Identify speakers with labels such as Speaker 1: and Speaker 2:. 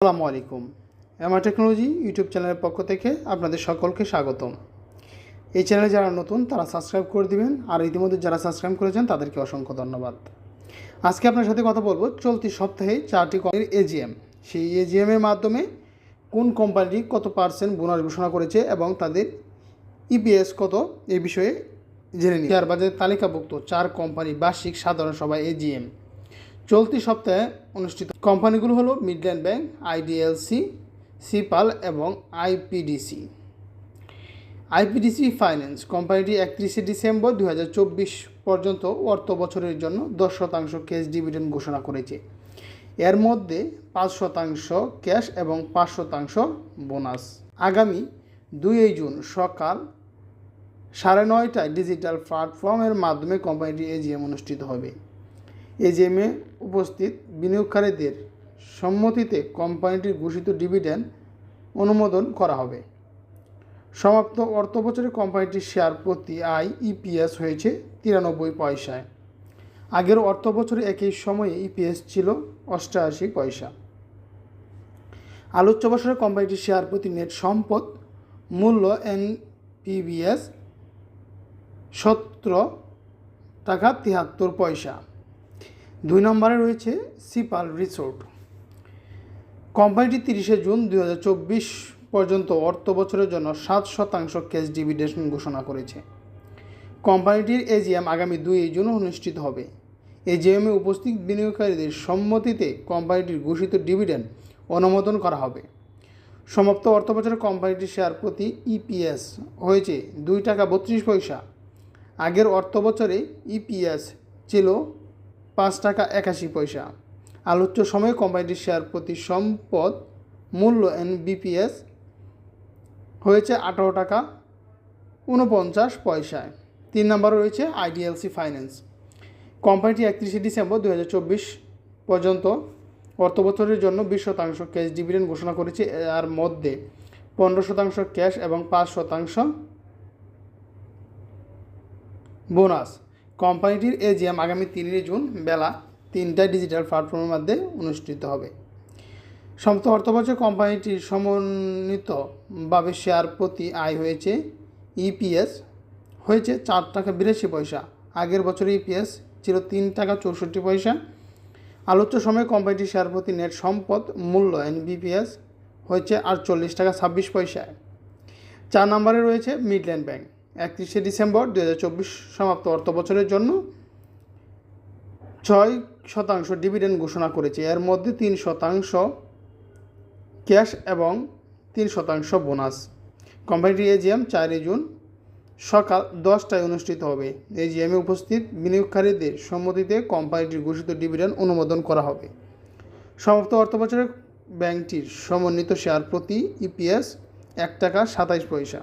Speaker 1: আসসালামু আলাইকুম। MR technology YouTube চ্যানেলের পক্ষ থেকে আপনাদের সকলকে স্বাগতম। এই চ্যানেলে যারা নতুন, তারা সাবস্ক্রাইব করে দিবেন, আর ইতিমধ্যে যারা সাবস্ক্রাইব করেছেন, তাদেরকে অসংখ্য ধন্যবাদ। আজকে আপনার সাথে কথা বলব চলতি সপ্তাহে চারটি কোম্পানির এজিএম সেই এজিএম এর মাধ্যমে কোন কোম্পানিটি কত পার্সেন্ট বোনাস ঘোষণা করেছে এবং তাদের ইপিএস কত এই বিষয়ে জেনে নিই। শেয়ার বাজারে তালিকাভুক্ত চার কোম্পানি বার্ষিক সাধারণ সভা এজিএম চলতি সপ্তাহে অনুষ্ঠিত কোম্পানিগুলো হলো মিডল্যান্ড ব্যাংক আইডিএলসি সিপাল এবং আইপিডিসি আইপিডিসি ফাইন্যান্স কোম্পানিটি একত্রিশে ডিসেম্বর দু হাজার চব্বিশ পর্যন্ত অর্থ বছরের জন্য দশ শতাংশ ক্যাশ ডিভিডেন্ড ঘোষণা করেছে। এর মধ্যে পাঁচ শতাংশ ক্যাশ এবং পাঁচ শতাংশ বোনাস। আগামী দুই জুন সকাল সাড়ে নয়টায় ডিজিটাল প্ল্যাটফর্মের মাধ্যমে কোম্পানিটি এজিএম অনুষ্ঠিত হবে। এজিএমে উপস্থিত বিনিয়োগকারীদের সম্মতিতে কোম্পানিটির ঘোষিত ডিভিডেন্ড অনুমোদন করা হবে। সমাপ্ত অর্থ বছরে কোম্পানিটির শেয়ার প্রতি আয় ইপিএস হয়েছে তিরানব্বই পয়সায়। আগের অর্থ বছরে একই সময়ে ইপিএস ছিল অষ্টআশি পয়সা। আলোচ্য বছরে কোম্পানিটির শেয়ার প্রতি নেট সম্পদ মূল্য এনপিবিএস সতেরো টাকা তিয়াত্তর পয়সা। দুই নম্বরে রয়েছে সিপাল রিসোর্ট। কোম্পানিটি তিরিশে জুন দু হাজার চব্বিশ পর্যন্ত অর্থ বছরের জন্য সাত শতাংশ ক্যাশ ডিভিডেন্ড ঘোষণা করেছে। কোম্পানিটির এজিএম আগামী দুই জুন অনুষ্ঠিত হবে। এজিএমে উপস্থিত বিনিয়োগকারীদের সম্মতিতে কোম্পানিটির ঘোষিত ডিভিডেন্ড অনুমোদন করা হবে। সমাপ্ত অর্থ বছরে কোম্পানিটির শেয়ার প্রতি ইপিএস হয়েছে দুই টাকা বত্রিশ পয়সা। আগের অর্থ বছরে ইপিএস ছিল পাঁচ টাকা একাশি পয়সা। আলোচ্য সময়ে কোম্পানিটির শেয়ার প্রতি সম্পদ মূল্য এনবিপিএস হয়েছে আঠারো টাকা উনপঞ্চাশ পয়সায়। তিন নম্বরে রয়েছে আইডিএলসি ফাইন্যান্স। কোম্পানিটি একত্রিশে ডিসেম্বর দু হাজার চব্বিশ পর্যন্ত অর্থ বছরের জন্য বিশ শতাংশ ক্যাশ ডিভিডেন্ড ঘোষণা করেছে এর মধ্যে। পনেরো শতাংশ ক্যাশ এবং পাঁচ শতাংশ বোনাস। কোম্পানিটির এজিএম আগামী তিনই জুন বেলা তিনটায় ডিজিটাল প্ল্যাটফর্মের মধ্যে অনুষ্ঠিত হবে। সমাপ্ত অর্থবছর কোম্পানিটির সমন্বিতভাবে শেয়ার প্রতি আয় হয়েছে, ইপিএস হয়েছে চার টাকা বিরাশি পয়সা। আগের বছর ইপিএস ছিল তিন টাকা চৌষট্টি পয়সা। আলোচ্য সময়ে কোম্পানিটির শেয়ার প্রতি নেট সম্পদ মূল্য, এনবিপিএস, হয়েছে আটচল্লিশ টাকা ছাব্বিশ পয়সায়। চার নম্বরে রয়েছে মিডল্যান্ড ব্যাংক। একত্রিশে ডিসেম্বর দু হাজার চব্বিশ সমাপ্ত অর্থ বছরের জন্য ছয় শতাংশ ডিভিডেন্ড ঘোষণা করেছে। এর মধ্যে তিন শতাংশ ক্যাশ এবং তিন শতাংশ বোনাস। কোম্পানিটি এজিএম চারই জুন সকাল দশটায় অনুষ্ঠিত হবে। এজিএমে উপস্থিত বিনিয়োগকারীদের সম্মতিতে কোম্পানিটির ঘোষিত ডিভিডেন্ড অনুমোদন করা হবে। সমাপ্ত অর্থ বছরে ব্যাংকটির সমন্বিত শেয়ার প্রতি ইপিএস এক টাকা সাতাইশ পয়সা।